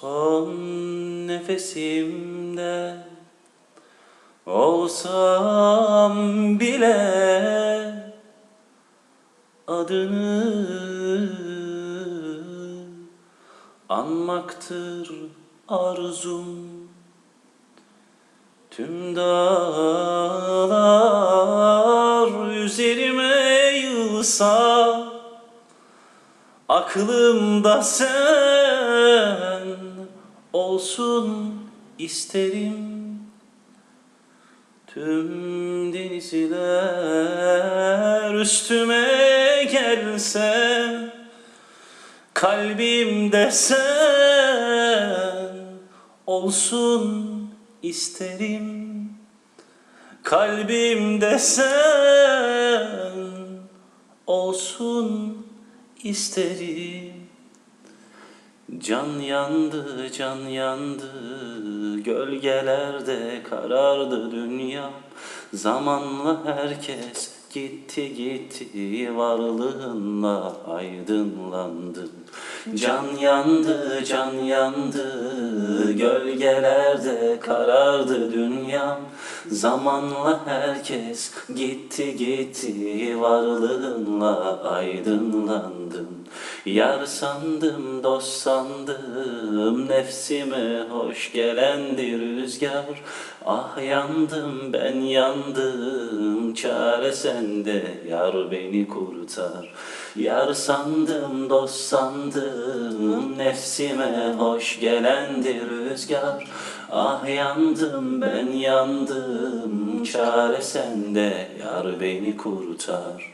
Son nefesimde olsam bile adını anmaktır arzum. Tüm dağlar üzerime yığılsa Aklımda sen olsun isterim Tüm denizler üstüme gelse Kalbimde sen olsun isterim. Kalbimde sen olsun isterim Can yandı, can yandı, gölgelerde karardı dünya. Zamanla herkes gitti gitti, varlığınla aydınlandım. Can yandı, can yandı, gölgelerde karardı dünya. Zamanla herkes gitti gitti, varlığınla aydınlandım. Yar sandım, dost sandım, nefsime hoş gelendi rüzgar. Ah yandım, ben yandım, çare sende, yar beni kurtar. Yar sandım, dost sandım, nefsime hoş gelendi rüzgar. Ah yandım, ben yandım, çare sende, yar beni kurtar.